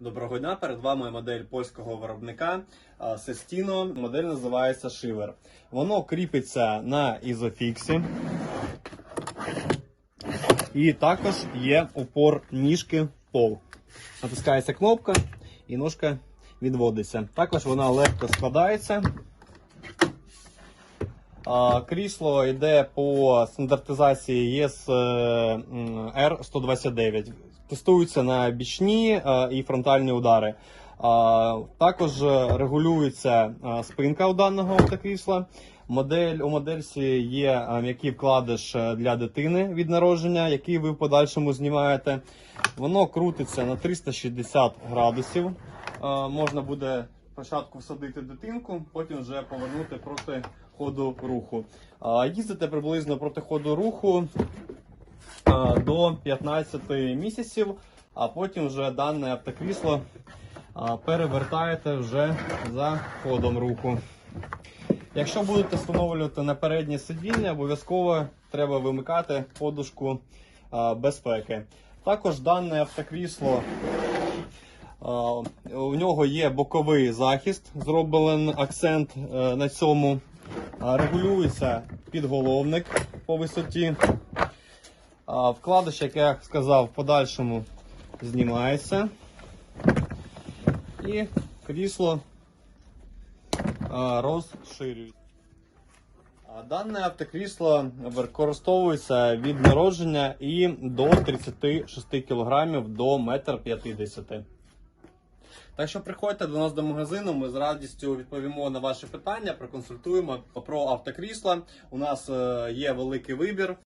Доброго дня! Перед вами модель польського виробника Сестіно. Модель називається Шивер. Воно кріпиться на ізофіксі. І також є упор ніжки пол. Натискається кнопка і ножка відводиться. Також вона легко складається. Крісло йде по стандартизації ЄС R129. Тестується на бічні е, і фронтальні удари. Також регулюється е, спинка у даного автокрісла. Модель у модельці є е, м'який вкладиш е, для дитини від народження, який ви в подальшому знімаєте. Воно крутиться на 360 градусів. Е, Можна буде спочатку всадити дитинку, потім вже повернути проти ходу руху. Їздите приблизно проти ходу руху до 15 місяців, а потім вже дане автокрісло перевертаєте вже за ходом руху. Якщо будете встановлювати на переднє сидіння, обов'язково треба вимикати подушку безпеки. Також дане автокрісло у нього є боковий захист, зроблений акцент е, на цьому. Регулюється підголовник по висоті. Вкладиш, як я сказав, в подальшому знімається. І крісло розширюється. Дане автокрісло використовується від народження і до 36 кг до 1,50 м. Так що приходьте до нас до магазину, ми з радістю відповімо на ваші питання, проконсультуємо про автокрісла. У нас е, є великий вибір.